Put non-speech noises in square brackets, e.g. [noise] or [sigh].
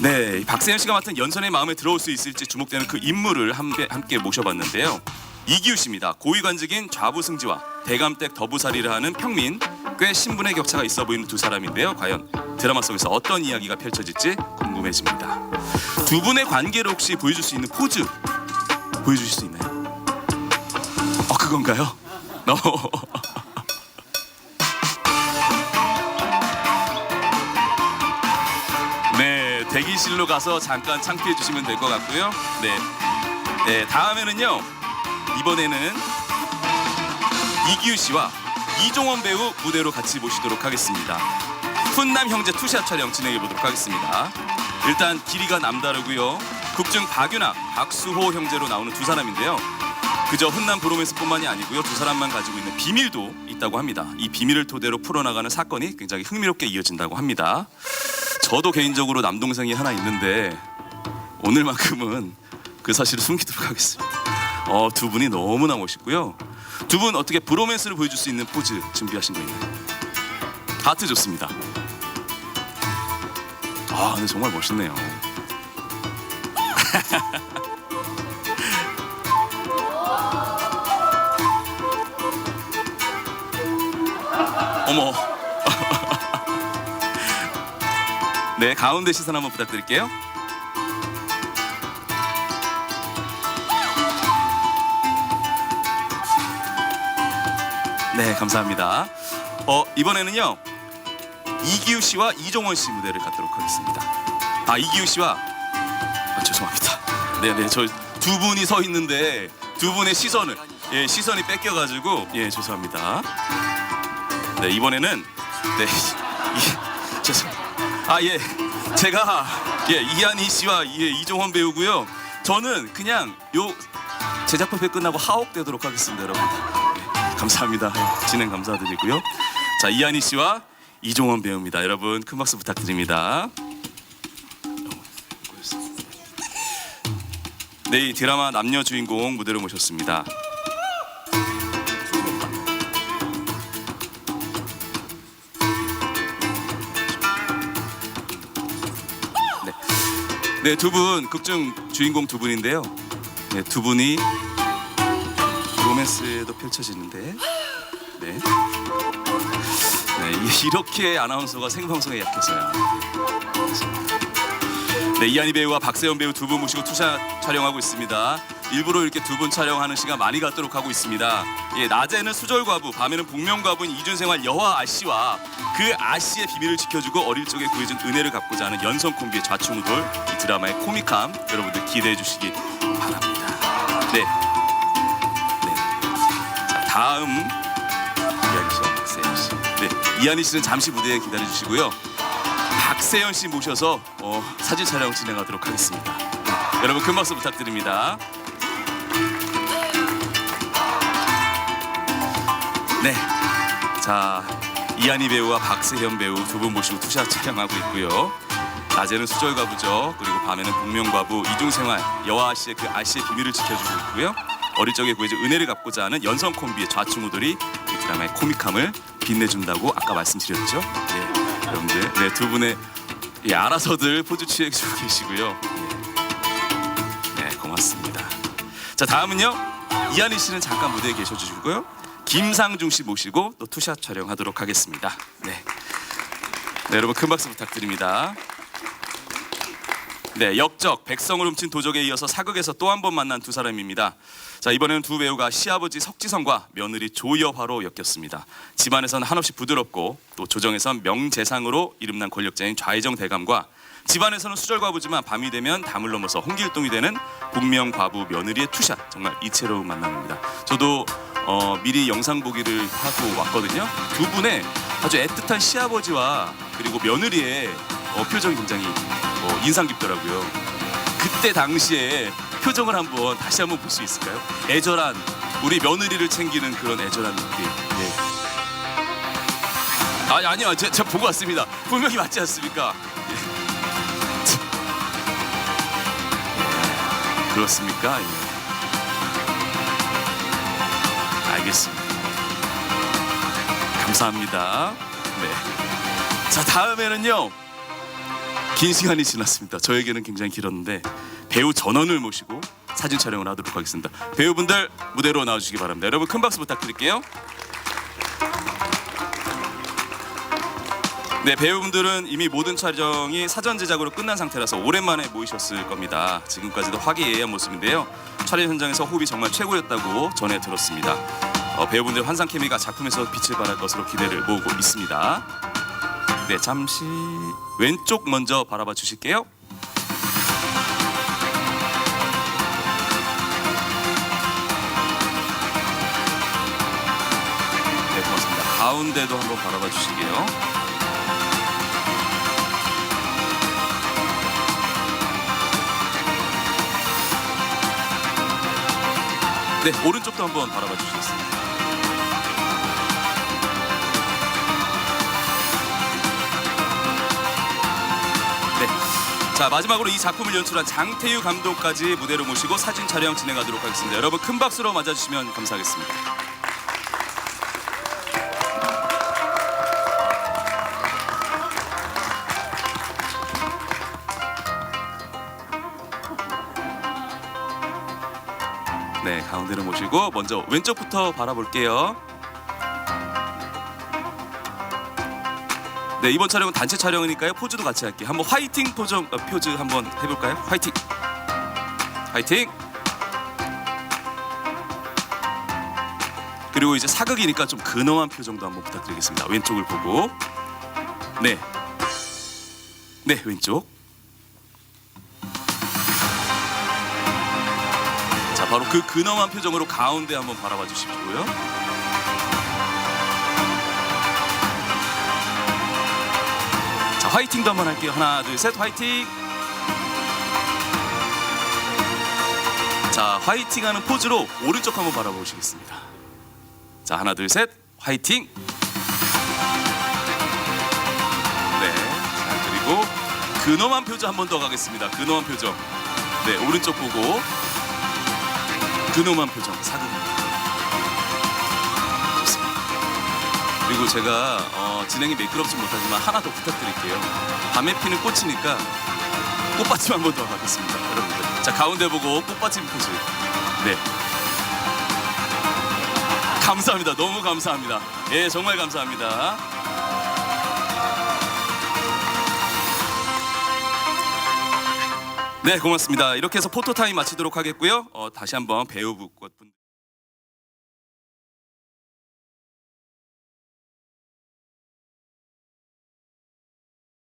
네, 박세현 씨가 맡은 연선의 마음에 들어올 수 있을지 주목되는 그 인물을 함께, 함께 모셔봤는데요. 이기우 씨입니다. 고위관직인 좌부승지와 대감댁 더부살이를 하는 평민. 꽤 신분의 격차가 있어 보이는 두 사람인데요. 과연 드라마 속에서 어떤 이야기가 펼쳐질지 궁금해집니다. 두 분의 관계를 혹시 보여줄 수 있는 포즈 보여주실 수 있나요? 어, 그건가요? [laughs] 대기실로 가서 잠깐 창피해 주시면 될 것 같고요. 네, 네, 다음에는요. 이번에는 이기우 씨와 이종원 배우 무대로 같이 모시도록 하겠습니다. 훈남 형제 투샷 촬영 진행해 보도록 하겠습니다. 일단 길이가 남다르고요. 극중 박윤아, 박수호 형제로 나오는 두 사람인데요. 그저 훈남 브로맨스뿐만이 아니고요. 두 사람만 가지고 있는 비밀도 있다고 합니다. 이 비밀을 토대로 풀어나가는 사건이 굉장히 흥미롭게 이어진다고 합니다. 저도 개인적으로 남동생이 하나 있는데 오늘만큼은 그 사실을 숨기도록 하겠습니다. 어, 두 분이 너무나 멋있고요. 두 분 어떻게 브로맨스를 보여줄 수 있는 포즈 준비하신 거 있나요? 하트 좋습니다. 아, 근데 정말 멋있네요. [laughs] 어머. 네, 가운데 시선 한번 부탁드릴게요. 네, 감사합니다. 어, 이번에는요. 이기우 씨와 이종원 씨 무대를 갖도록 하겠습니다. 아, 이기우 씨와 아, 죄송합니다. 네, 네. 저 두 분이 서 있는데 두 분의 시선을 예, 시선이 뺏겨 가지고 예, 죄송합니다. 네, 이번에는 네. [laughs] 이, 죄송. 아, 예. 제가 예, 이한희 씨와 예, 이종원 배우고요. 저는 그냥 요 제작 발표 끝나고 하옥되도록 하겠습니다, 여러분. 네, 감사합니다. 예, 진행 감사드리고요. 자, 이한희 씨와 이종원 배우입니다. 여러분 큰 박수 부탁드립니다. 네, 이 드라마 남녀 주인공 무대로 모셨습니다. 네, 두 분 극중 주인공 두 분인데요. 네, 두 분이 로맨스도 펼쳐지는데, 네, 네 이- 이렇게 아나운서가 생방송에 약해서요. 네, 이한희 배우와 박세현 배우 두 분 모시고 투샷 촬영하고 있습니다. 일부러 이렇게 두 분 촬영하는 시간 많이 갖도록 하고 있습니다. 예, 낮에는 수절과부, 밤에는 복면과부인 이준생활 여화 아씨와 그 아씨의 비밀을 지켜주고 어릴 적에 구해준 은혜를 갚고자 하는 연성 콤비의 좌충우돌 이 드라마의 코믹함 여러분들 기대해 주시기 바랍니다. 네, 네. 자, 다음 이야기죠 박세현 씨. 네, 이한희 씨는 잠시 무대에 기다려 주시고요. 박세현 씨 모셔서 어, 사진 촬영 진행하도록 하겠습니다. 네, 여러분 큰 박수 부탁드립니다. 네, 자 이한희 배우와 박세현 배우 두 분 모시고 투샷 촬영하고 있고요. 낮에는 수절과부죠. 그리고 밤에는 복면과부 이중생활 여화 씨의 그 아씨의 비밀을 지켜주고 있고요. 어릴 적에 구해준 은혜를 갚고자 하는 연성 콤비의 좌충우들이 이 드라마의 코믹함을 빛내준다고 아까 말씀드렸죠. 예, 여러분들 네, 두 분의 예, 알아서들 포즈 취해주고 계시고요. 예. 네, 고맙습니다. 자 다음은요 이한희 씨는 잠깐 무대에 계셔주시고요. 김상중 씨 모시고 또 투샷 촬영하도록 하겠습니다. 네. 네, 여러분 큰 박수 부탁드립니다. 네, 역적 백성을 훔친 도적에 이어서 사극에서 또 한 번 만난 두 사람입니다. 자, 이번에는 두 배우가 시아버지 석지성과 며느리 조여화로 엮였습니다. 집안에선 한없이 부드럽고 또 조정에선 명재상으로 이름난 권력자인 좌의정 대감과 집안에서는 수절과부지만 밤이 되면 담을 넘어서 홍길동이 되는 복명과부 며느리의 투샷 정말 이채로운 만남입니다. 저도 어, 미리 영상 보기를 하고 왔거든요. 두 분의 아주 애틋한 시아버지와 그리고 며느리의 어, 표정이 굉장히 어, 인상 깊더라고요. 그때 당시에 표정을 한번 다시 한번 볼 수 있을까요? 애절한 우리 며느리를 챙기는 그런 애절한 느낌. 네. 아니 아니요, 제가, 제가 보고 왔습니다. 분명히 맞지 않습니까? 예. 그렇습니까? 예. 알겠습니다. 감사합니다. 네. 자 다음에는요 긴 시간이 지났습니다. 저에게는 굉장히 길었는데 배우 전원을 모시고 사진 촬영을 하도록 하겠습니다. 배우분들 무대로 나와주시기 바랍니다. 여러분 큰 박수 부탁드릴게요. 네 배우분들은 이미 모든 촬영이 사전 제작으로 끝난 상태라서 오랜만에 모이셨을 겁니다. 지금까지도 화기애애한 모습인데요. 촬영 현장에서 호흡이 정말 최고였다고 전해 들었습니다. 어, 배우분들 환상 케미가 작품에서 빛을 발할 것으로 기대를 모으고 있습니다. 네 잠시 왼쪽 먼저 바라봐 주실게요. 네 고맙습니다. 가운데도 한번 바라봐 주시게요. 네 오른쪽도 한번 바라봐 주시겠습니다. 자 마지막으로 이 작품을 연출한 장태유 감독까지 무대로 모시고 사진 촬영 진행하도록 하겠습니다. 여러분 큰 박수로 맞아주시면 감사하겠습니다. 네 가운데로 모시고 먼저 왼쪽부터 바라볼게요. 네 이번 촬영은 단체 촬영이니까요 포즈도 같이 할게요. 한번 화이팅 포즈 어, 표즈 한번 해볼까요? 화이팅. 화이팅. 그리고 이제 사극이니까 좀 근엄한 표정도 한번 부탁드리겠습니다. 왼쪽을 보고. 네. 네 왼쪽. 자 바로 그 근엄한 표정으로 가운데 한번 바라봐 주십시오요. 자 화이팅도 한번 할게요. 하나 둘 셋 화이팅. 자 화이팅 하는 포즈로 오른쪽 한번 바라보시겠습니다. 자 하나 둘 셋 화이팅. 네. 자 그리고 근엄한 표정 한번 더 가겠습니다. 근엄한 표정. 네 오른쪽 보고 근엄한 표정 사극입니다. 그리고 제가 어, 진행이 매끄럽지 못하지만 하나 더 부탁드릴게요. 밤에 피는 꽃이니까 꽃받침 한 번 더 하겠습니다, 여러분들. 자 가운데 보고 꽃받침 포즈. 네. 감사합니다. 너무 감사합니다. 예, 정말 감사합니다. 네, 고맙습니다. 이렇게 해서 포토타임 마치도록 하겠고요. 어, 다시 한번 배우분